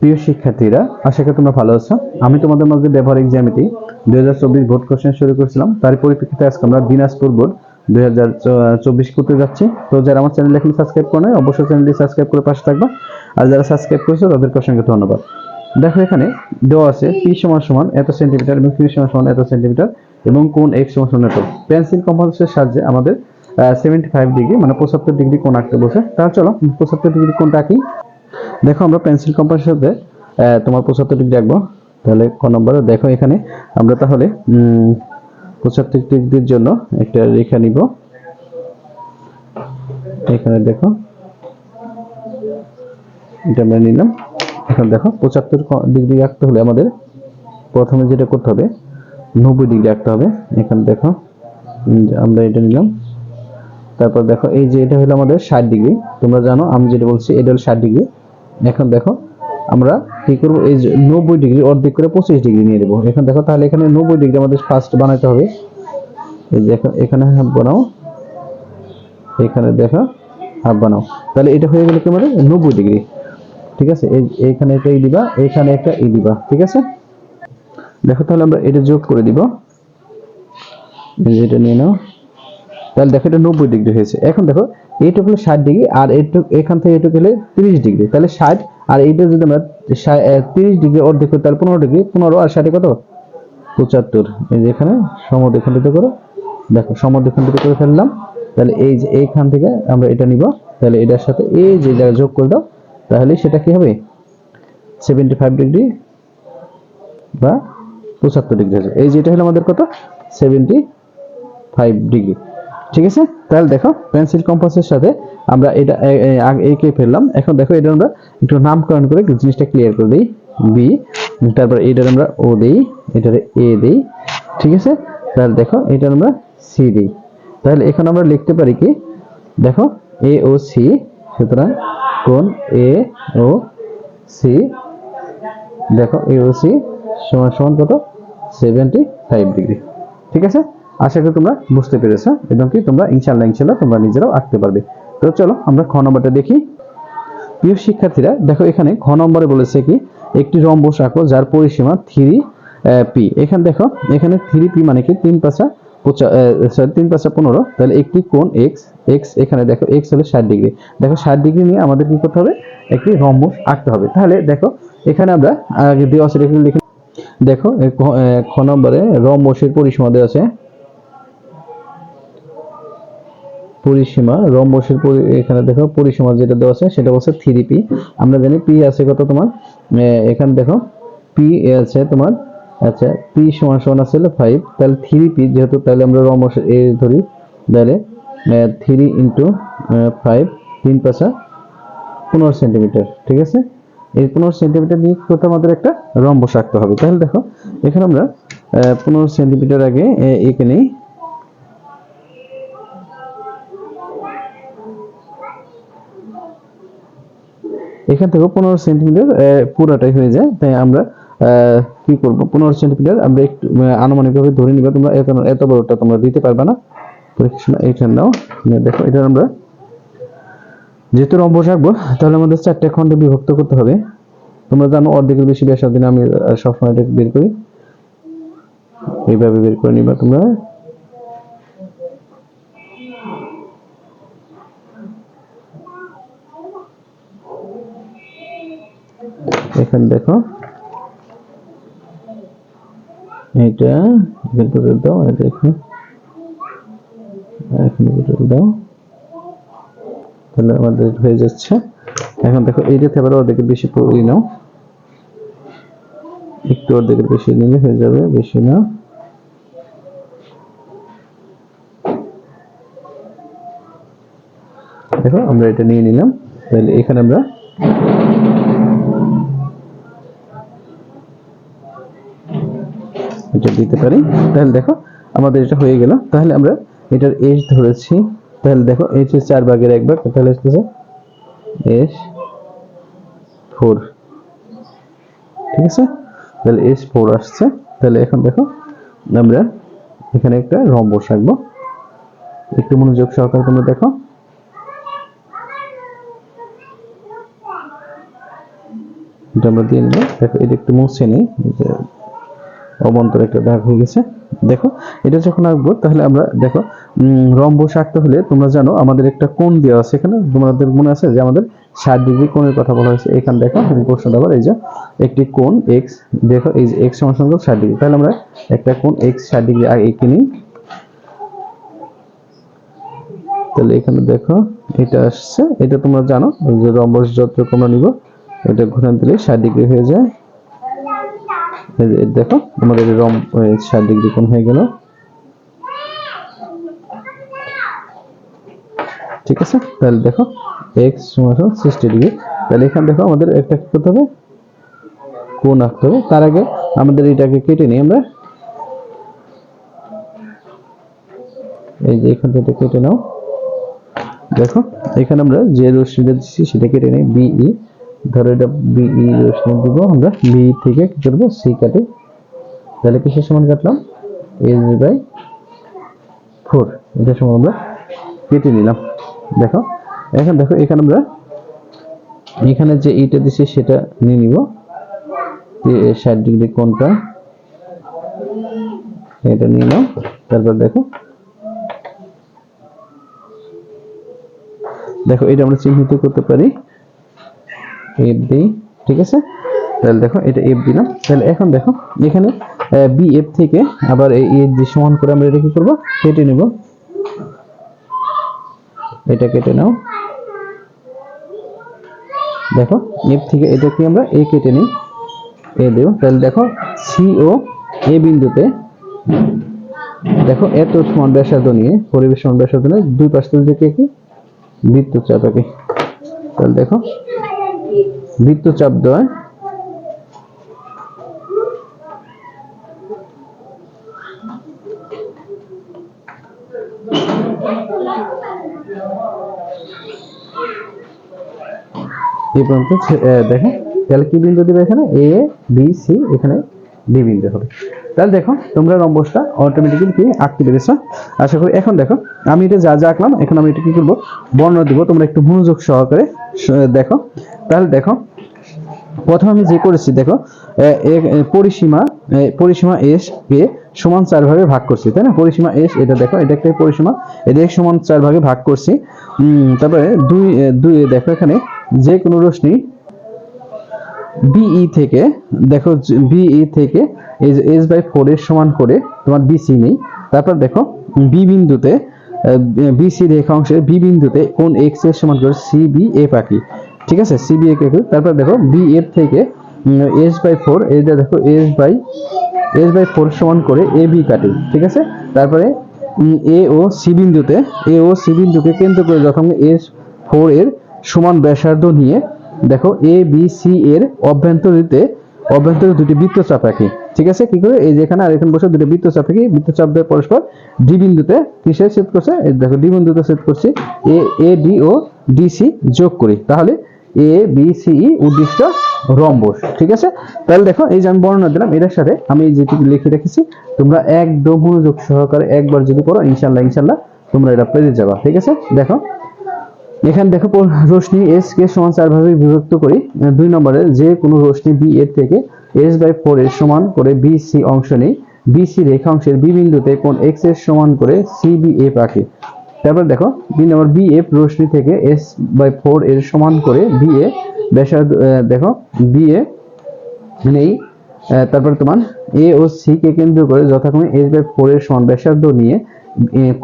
প্রিয় শিক্ষার্থীরা, আশা করি তোমরা ভালো আছো। আমি তোমাদের মধ্যে ব্যবহারিক জ্যামিতি দুই হাজার চব্বিশ বোর্ড কোশ্চেন শুরু করেছিলাম। তার পরিপ্রেক্ষিতে আজকে আমরা দিনাজপুর বোর্ড দুই হাজার চব্বিশ করতে যাচ্ছি। তো যারা আমার চ্যানেল এখন সাবস্ক্রাইব করে নেয় অবশ্যই চ্যানেলটি সাবস্ক্রাইব করে পাশে থাকবা। আর যারা সাবস্ক্রাইব করেছ তাদেরকে অসংখ্য ধন্যবাদ। দেখো এখানে দেওয়া আছে পি সমান সমান এত সেন্টিমিটার এবং কিউ সমান সমান এত সেন্টিমিটার এবং কোন এক্স সমান সমান এত। পেন্সিল কম্পাসের সাহায্যে আমাদের সেভেন্টি ফাইভ ডিগ্রি মানে পঁচাত্তর ডিগ্রি কোন আঁকতে বসে তাহলে চলো, পঁচাত্তর ডিগ্রি কোনটা আঁকি। দেখো আমরা পেন্সিল কম্পাসের সাথে তোমার পঁচাত্তর ডিগ্রি আঁকবো তাহলে ক নম্বরে? দেখো এখানে, আমরা তাহলে পঁচাত্তর ডিগ্রির জন্য একটা রেখা নিব। এখানে দেখো, এটা আমরা নিলাম। এখন দেখো, পঁচাত্তর ডিগ্রি আঁকতে হলে আমাদের প্রথমে যেটা করতে হবে, নব্বই ডিগ্রি আঁকতে হবে। এখানে দেখো আমরা এটা নিলাম। তারপর দেখো, এই যে এটা হলো আমাদের ষাট ডিগ্রি তোমরা জানো, আমি যেটা বলছি, এটা হলো ষাট ডিগ্রি এখন দেখো, আমরা কি করব? এই যে নব্বই ডিগ্রি অর্ধেক করে পঁচিশ ডিগ্রি নিয়ে নেব। এখন দেখো, তাহলে এখানে নব্বই ডিগ্রি আমাদের ফার্স্ট বানাতে হবে। এই যে এখন- এখানে হাফ বানাও। এখানে দেখো, হাফ বানাও। তাহলে এটা হয়ে গেলে কি আমাদের? নব্বই ডিগ্রি। ঠিক আছে? এই, এইখানে একটা ই দিবা এখানে একটা ই দিবা। ঠিক আছে? দেখো, তাহলে আমরা এটা যোগ করে দিব। এটা নিয়ে নাও। তাহলে দেখো, এটা নব্বই ডিগ্রি হয়েছে। এখন দেখো এইটুকু হলো ষাট ডিগ্রি, আর এইটুকু এখান থেকে এইটুকু হলে তিরিশ ডিগ্রি। তাহলে ষাট, আর এইটা যদি আমরা তিরিশ ডিগ্রি অর্ধেক করি, তাহলে পনেরো ডিগ্রি। পনেরো আর ষাটে কত? পঁচাত্তর। এই যে এখানে সমদ্বিখণ্ডিত করো। দেখো, সমদ্বিখণ্ডিত করে ফেললাম। তাহলে এই যে এইখান থেকে আমরা এটা নিব। তাহলে এটার সাথে এই যে জায়গায় যোগ করে দাও। তাহলে সেটা কি হবে? সেভেন্টি ফাইভ ডিগ্রি বা পঁচাত্তর ডিগ্রি এই যেটা হলো আমাদের কত? Seventy five degree. ঠিক আছে? তাহলে দেখো পেন্সিল কম্পাসের সাথে আমরা এটা এঁকে ফেললাম। এখন দেখো, এটা আমরা একটু নামকরণ করে জিনিসটা ক্লিয়ার করে দিই বি তারপর এটার আমরা ও দিই, এটারে এ দিই, ঠিক আছে? তাহলে দেখো, এটার আমরা সি দিই। তাহলে এখন আমরা লিখতে পারি কি? দেখো এ ও সি সুতরাং কোন এ ও সি দেখো এ ও সি সমান সমান কত? সেভেন্টি ফাইভ ডিগ্রি ঠিক আছে? আশা করি তোমরা বুঝতে পেরেছ। এবং কি তোমরা ইনশাল্লাহ ইনশাল্লাহ তোমরা নিজেরাও আঁকতে পারবে। তো চলো, আমরা খ নম্বরটা দেখি। প্রিয় শিক্ষার্থীরা, দেখো এখানে খ নম্বরে বলেছে কি, একটি রম্বস আঁকো যার পরিসীমা থ্রি পি। এখানে দেখো, এখানে থ্রি পি মানে কি, তিন পাঁচা সরি তিন পাঁচা পনেরো। তাহলে একটি কোণ এক্স এক্স এখানে দেখো এক্স হলো ষাট ডিগ্রি। দেখো, ষাট ডিগ্রি নিয়ে আমাদের কি করতে হবে? একটি রম্বস আঁকতে হবে। তাহলে দেখো, এখানে আমরা এখানে লিখে দেখো খ নম্বরে রম্বসের পরিসীমা দেওয়া আছে পরিসীমা রম্বসের এখানে দেখো পরিসীমা যেটা দেওয়া আছে, সেটা হচ্ছে থ্রি পি আমরা জানি পি আছে কত তোমার? এখানে দেখো পি আছে তোমার আচ্ছা পি সমান সমান আছে ফাইভ তাহলে থ্রি পি যেহেতু তাহলে আমরা রম্বসের এ ধরি, তাহলে থ্রি ইন্টু ফাইভ তিন পাঁচা পনেরো সেন্টিমিটার ঠিক আছে? এই পনেরো সেন্টিমিটার নিয়ে করতে আমাদের একটা রম্বস আঁকতে হবে। তাহলে দেখো, এখানে আমরা পনেরো সেন্টিমিটার আগে এঁকে নেই। এখান থেকে পনেরো সেন্টিমিটার পুরাটাই হয়ে যায়। তাই আমরা কি করব? পনেরো সেন্টিমিটার আমরা একটু আনুমানিকভাবে ধরে নিবা তোমরা, এত এত বড়টা তোমরা দিতে পারবে না। এইটা নাও দেখো, এটা আমরা যেহেতু রম্বস আঁকবো তাহলে আমাদের চারটে খণ্ডে বিভক্ত করতে হবে। তোমরা জানো, অর্ধেকের বেশি ব্যাসার্ধ আমি সবসময় বের করি। এইভাবে বের করে নিবা তোমরা। এখানে দেখো। এটা এখানে টোটাল দাও এটা এখানে এখানে দাও। তাহলে আমাদের হয়ে যাচ্ছে। এখন দেখো এইটাতে আবার অর্ধেকের বেশি পড়ি নাও। একটু অর্ধেকের বেশি নিলে হয়ে যাবে, বেশি না। দেখো, আমরা এটা নিয়ে নিলাম। তাহলে এখানে আমরা এটা দিতে পারি। তাহলে দেখো, আমাদের এটা হয়ে গেল। তাহলে আমরা এটার এজ ধরেছি। তাহলে দেখো এইচ এর চার ভাগের এক ভাগ। তাহলে আসতেছে এস ফোর। ঠিক আছে? তাহলে এস ফোর আসছে। তাহলে এখন দেখো, আমরা এখানে একটা রম্বস আঁকবো একটু মনোযোগ সহকারে তোমরা দেখো। এটা আমরা দিয়ে নিলাম দেখো, এটা একটু মুছে নেই। অবন্তর একটা দাগ হয়ে গেছে। দেখো, এটা যখন আঁকবো, তাহলে আমরা, দেখো রম্বস আঁকতে হলে তোমরা জানো আমাদের একটা কোণ দেওয়া আছে এখানে। তোমাদের মনে আছে যে আমাদের ষাট ডিগ্রি কোণের কথা বলা হয়েছে। এখানে দেখো তুমি প্রশ্ন দেবার এই যে, একটি কোণ এক্স দেখো, এই যে এক্স সমান সমান ষাট ডিগ্রি। তাহলে আমরা একটা কোণ এক্স ষাট ডিগ্রি এঁকে নিই তাহলে এখানে দেখো, এটা আসছে। এটা তোমরা জানো যে রম্বস যত তোমরা নিব। এটা ঘুরান দিলে ষাট ডিগ্রি হয়ে যায়। দেখো, আমাদের রম ষাট ডিগ্রি কোণ হয়ে গেল। ঠিক আছে, তাহলে দেখো এক্স সমান সিক্সটি ডিগ্রি তাহলে এখানে দেখো, আমাদের একটা কি করতে হবে, কোণ আঁকতে হবে। তার আগে আমাদের এটাকে কেটে নিই আমরা। এই যে এখান থেকে কেটে নাও। দেখো, এখানে আমরা যে রশ্মিটা দিচ্ছি সেটা কেটে নিই বিই ধরো এটা বিই রশ্মি দিব আমরা। বি থেকে কি করব? সি কাটে। তাহলে কিসের সমান কাটলাম? এস বাই ফোর এটা সমান আমরা কেটে নিলাম। দেখো, এখন দেখো, এখানে আমরা এখানে যে ইটা দিছি সেটা নিয়ে নিব। ষাট ডিগ্রি কোনটা এটা নিয়ে নাও। তারপর দেখো দেখো, এটা আমরা চিহ্নিত করতে পারি। এফ ডি ঠিক আছে? তাহলে দেখো, এটা এফ দিলাম তাহলে এখন দেখো, এখানে বি এফ থেকে আবার এই ডি সমান করে আমরা এটা কি করব? কেটে নেব। এটা কেটে নাও। দেখো এফ থেকে এটা কি আমরা এ কেটে নিই। এ দেব। তাহলে দেখো সি ও এ বিন্দুতে, দেখো, এত সমান ব্যাসার্ধ নিয়ে, পরিবেশ সমান ব্যাসার্ধ নিয়ে দুই পাশ থেকে কি? কি বৃত্তচাপ আঁকি তাহলে দেখো বৃত্তচাপ দেওয়া। এই ছে- তাহলে কি বিন্দু দিবে এখানে? এ বি সি এখানে ডি বিন্দু হবে। তাহলে দেখো, তোমরা রম্বসটা অটোমেটিক্যালি আঁকতে পেরেছ। আশা করি এখন দেখো, আমি এটা যা যা আঁকলাম, এখন আমি এটা কি করব? বর্ণনা দিব, তোমরা একটু মনোযোগ সহকারে দেখো। তাহলে দেখো, প্রথমে আমি যে করেছি, দেখো পরিসীমা পরিসীমা এস কে সমান চার ভাগে ভাগ করছি, তাই না? পরিসীমা এস এটা দেখো, এটা একটা পরিসীমা এটা সমান চার ভাগে ভাগ করছি। তারপরে দুই দুই দেখো এখানে, যে কোনো রশ্মি বিই থেকে, দেখো বিই থেকে এস বাই ফোর এর সমান করে তোমার বিসি নেই। তারপর দেখো বি বিন্দুতে বিসি রেখাংশের বি বিন্দুতে কোন এক্সের সমান করে সি বি এফ আঁকি। ঠিক আছে সি বি এফ তারপর দেখো বি এফ থেকে এস বাই ফোর এইটা দেখো S by S by four সমান করে এ বি কাটি, ঠিক আছে? তারপরে এ ও সি বিন্দুতে এ ও সি বিন্দুকে কেন্দ্র করে যখন এস ফোর এর সমান ব্যাসার্ধ নিয়ে, দেখো এ বি সি এর অভ্যন্তরীতে অভ্যন্তরে দুটি বৃত্তচাপ রাখি ঠিক আছে? কি করে? এই যে এখানে আর এখানে বসে দুটি বৃত্তচাপ রাখি বৃত্তচাপ দিয়ে পরস্পর ডি বিন্দুতে কিসে সেট করছে? দেখো ডি বিন্দুতে সেট করছি এ এ ডি ও ডিসি যোগ করি। তাহলে এ বি সি ই উদ্দিষ্ট রম্বস, ঠিক আছে? তাহলে দেখো, এই যে আমি বর্ণনা দিলাম, এটার সাথে আমি যেটি লিখে রেখেছি, তোমরা একদম মনোযোগ সহকারে একবার যদি করো ইনশাল্লাহ ইনশাল্লাহ তোমরা এটা পেরে যাবা, ঠিক আছে? দেখো, এখানে দেখো রশ্মি এস কে সমান চার ভাবে বিভক্ত করি দুই নম্বরে যে কোনো রশ্মি বি এর থেকে এস বাই ফোর এর সমান করে বি সি অংশ নেই। বি সি রেখাংশের বি বিন্দুতে কোন এক্সের সমান করে সি বি এফ আঁকে। তারপর দেখো দুই নম্বর বি এফ রশ্মি থেকে এস বাই ফোর এর সমান করে বি এ ব্যাসার্ধ দেখো বি এ নেই তারপর তোমার এ ও সি কে কেন্দ্র করে যথাক্রমে এস বাই ফোর এর সমান ব্যাসার্ধ নিয়ে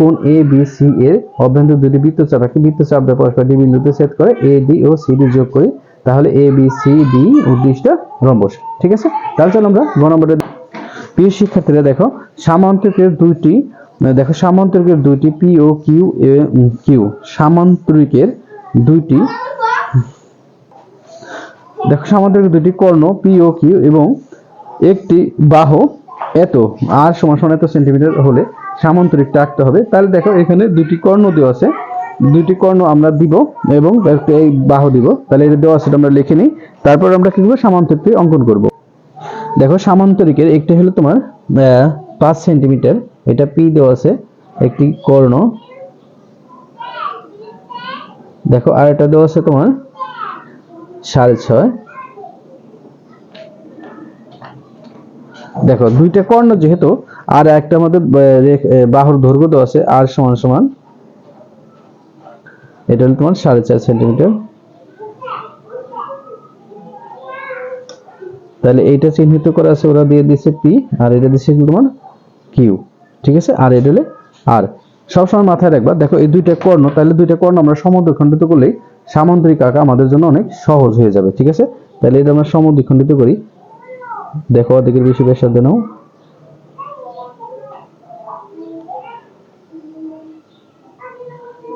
কোন এ বি সি এর অভ্যন্তর দুটি বৃত্তচাপ রাখি বৃত্তচাপ দিয়ে পরস্পর ডি বিন্দুতে সেট করে এ ডি ও সি ডি যোগ করি, তাহলে এ বি সি ডি উদ্দিষ্ট রম্বস। ঠিক আছে? তাহলে চলো আমরা গ নম্বরে, প্রিয় শিক্ষার্থীরা দেখো সামান্তরিকের দুইটি দেখো, সামান্তরিকের দুইটি পি ও কিউ কিউ সামান্তরিকের দুইটি দেখো সামান্তরিক দুটি কর্ণ পি ও কিউ এবং একটি বাহু এত। আর সমান সমান এত সেন্টিমিটার হলে সামান্তরিকটা আঁকতে হবে। তাহলে দেখো, এখানে দুটি কর্ণ দেওয়া আছে। দুটি কর্ণ আমরা দিব এবং এই বাহু দিব। তাহলে এটা দেওয়া আছে আমরা লিখে নিই। তারপর আমরা কি করব? সামান্তরিকটি অঙ্কন করব। দেখো, সামান্তরিকের একটি হলো তোমার পাঁচ সেন্টিমিটার এটা পি দেওয়া আছে, একটি কর্ণ। দেখো, আর এটা দেওয়া আছে তোমার সাড়ে ছয়। দেখো, দুইটা কর্ণ যেহেতু, আর একটা আমাদের বাহুর দৈর্ঘ্য দেওয়া আছে, আর সমান সমান। এটা হলো তোমার সাড়ে চার সেন্টিমিটার। তাহলে এইটা চিহ্নিত করা আছে, ওরা দিয়ে দিছে পি আর এটা দিচ্ছে কি তোমার কিউ ঠিক আছে? আর এটা হলে আর। সবসময় মাথায় রাখবা, দেখো এই দুইটা কর্ণ, তাহলে দুইটা কর্ণ আমরা সমদ্বিখণ্ডিত করলেই সামান্তরিক আঁকা আমাদের জন্য অনেক সহজ হয়ে যাবে, ঠিক আছে? তাহলে এটা আমরা সমদ্বিখণ্ডিত করি। দেখো অর্ধেকের বেশি ব্যাসার্ধ নাও।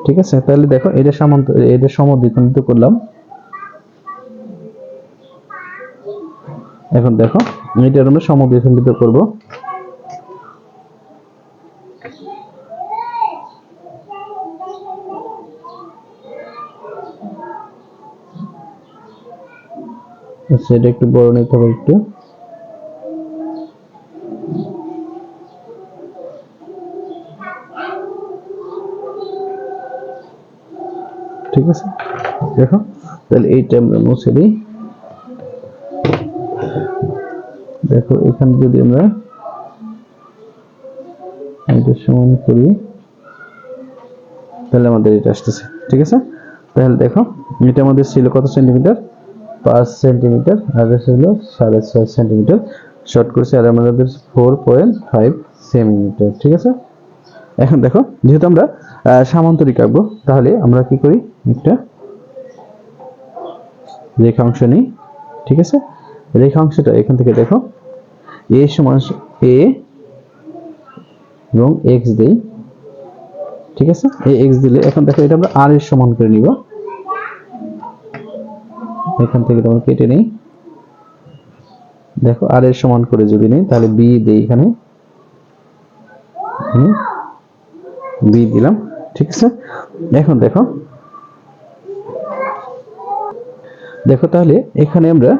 ঠিক আছে? তাহলে দেখো এটা সামান্ত এটা সমদ্বিখণ্ডিত করলাম। এখন দেখো এটা আমরা সমদ্বিখণ্ডিত করব। এটা একটু বড় নিতে হবে একটু। ঠিক আছে? দেখো, তাহলে এইটা আমরা মুছে দিই। দেখো, এখানে যদি আমরা এটা সমান করি, তাহলে আমাদের এটা আসতেছে। ঠিক আছে? তাহলে দেখো, এটা আমাদের ছিল কত সেন্টিমিটার? পাঁচ সেন্টিমিটার এটা ছিল সাড়ে ছয় সেন্টিমিটার। শর্ট করছে, আর আমাদের ফোর পয়েন্ট ফাইভ সেন্টিমিটার, ঠিক আছে? এখন দেখো, যেহেতু আমরা সামান্তরিক আঁকবো, তাহলে আমরা কি করি? একটা রেখাংশ নিই, ঠিক আছে? রেখাংশটা এখান থেকে দেখো এ সমান এ এবং এক্স দেই, ঠিক আছে? এ এক্স দিলে এখন দেখো এটা আমরা আর এর সমান করে নিব। এখান থেকে তোমরা কেটে নেই। দেখো, আর এর সমান করে যদি নেই, তাহলে বি দেই এখানে বি দিলাম, ঠিক আছে? এখন দেখো দেখো তাহলে এখানে আমরা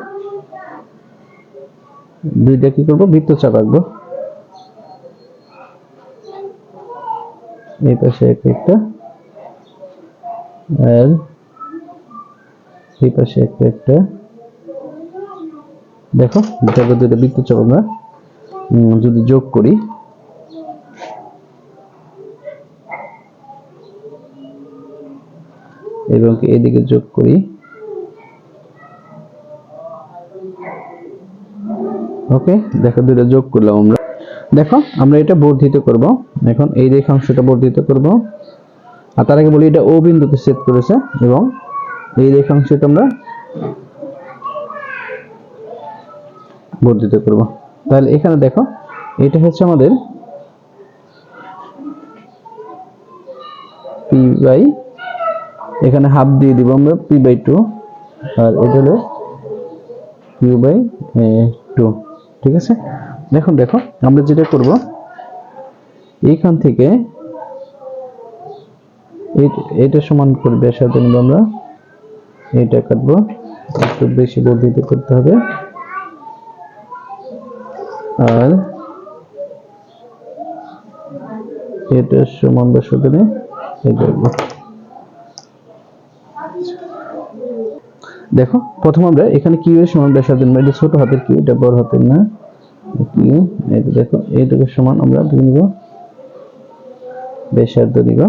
দুইটা কি করব? বৃত্ত বৃত্তচাপ আঁকবো। এই পাশে এক একটা, আর এই পাশে একটা একটা। দেখো দেখো দুটো বৃত্তচাপ উম, যদি যোগ করি এবং এদিকে যোগ করি ওকে দেখো দুটো যোগ করলাম আমরা। দেখো আমরা এটা বর্ধিত করব। এখন এই রেখাংশটা বর্ধিত করব। আর তার আগে বলি এটা ও বিন্দুতে সেট করেছে এবং এই রেখাংশটা আমরা বর্ধিত করব তাহলে এখানে দেখো, এটা হচ্ছে আমাদের পি বাই এখানে হাফ দিয়ে দিব আমরা পি বাই টু আর এটা হলো কিউ বাই টু ঠিক আছে? দেখুন, দেখো, আমরা যেটা করব, এইখান থেকে এইটা সমান করে ব্যাসার্ধ নেব আমরা। এইটা কাটবো। একটু বেশি বর্ধিত করতে হবে। আর এটা সমান নিয়ে এই দেখো, প্রথম আমরা এখানে কিউ এর সমান ব্যাসার্ধ নেব এটা ছোট হাতের কিউ এটা বড় হাতের না? কিউ এটা দেখো, এইটুকু সমান আমরা নিব। ব্যাসার্ধ নিব।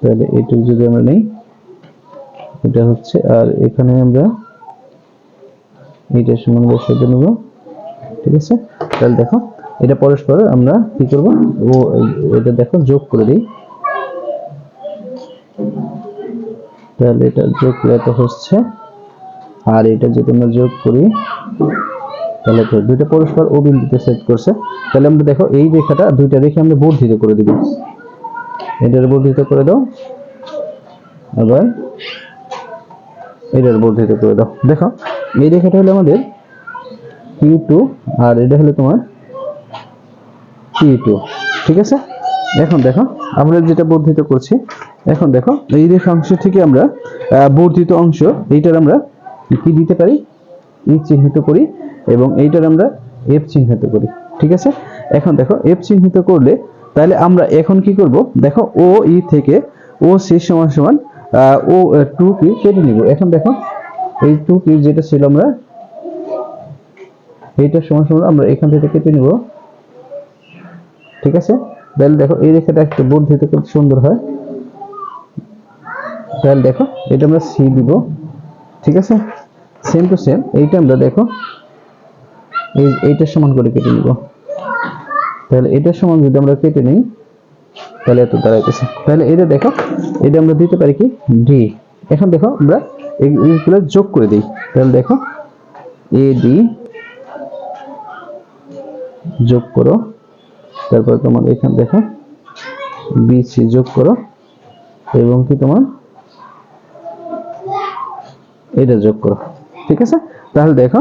তাহলে এইটুকু যদি আমরা নেই এটা হচ্ছে, আর এখানে আমরা এইটা সমান ব্যাসার্ধ নেব। ঠিক আছে? তাহলে দেখো, এটা পরস্পর আমরা কি করব? ও, এটা দেখো, যোগ করে দিই। তাহলে এটা যোগ করে এত হচ্ছে, আর এটা যদি আমরা যোগ করি, তাহলে তো দুইটা পরস্পর ও বিন্দুতে সেট করছে। তাহলে আমরা দেখো, এই রেখাটা দুইটা রেখে আমরা বর্ধিত করে দিব। এটার বর্ধিত করে দাও। আবার এটার বর্ধিত করে দাও। দেখো, এই রেখাটা হলো আমাদের কিউ টু আর এটা হলো তোমার পি টু ঠিক আছে? এখন দেখো, আমরা যেটা বর্ধিত করছি, এখন দেখো, এই রেখাংশ থেকে আমরা বর্ধিত অংশ, এইটার আমরা কি দিতে পারি? ই চিহ্নিত করি, এবং এইটার আমরা এফ চিহ্নিত করি, ঠিক আছে? এখন দেখো এফ চিহ্নিত করলে, তাহলে আমরা এখন কি করব? দেখো ও ই থেকে ও সি সমান সমান ও টু কি কেটে নিব। এখন দেখো, এই টু কি যেটা ছিল আমরা, এইটা সমান সমান আমরা এখান থেকে কেটে নিব। ঠিক আছে? তাহলে দেখো, এই রেখাটা একটু বর্ধিত করতে সুন্দর হয়। তাহলে দেখো, এটা আমরা সি দিব। ঠিক আছে? সেম টু সেম এইটা আমরা দেখো, এই এইটার সমান করে কেটে নিব। তাহলে এটার সমান যদি আমরা কেটে নিই, তাহলে এত দাঁড়াইতেছে। তাহলে এটা দেখো এটা আমরা দিতে পারি কি? ডি এখন দেখো আমরা এই- এইগুলো যোগ করে দিই। তাহলে দেখো এ ডি যোগ করো। তারপর তোমার এখানে দেখো বিসি যোগ করো। এবং কি তোমার? এটা যোগ করো। ঠিক আছে? তাহলে দেখো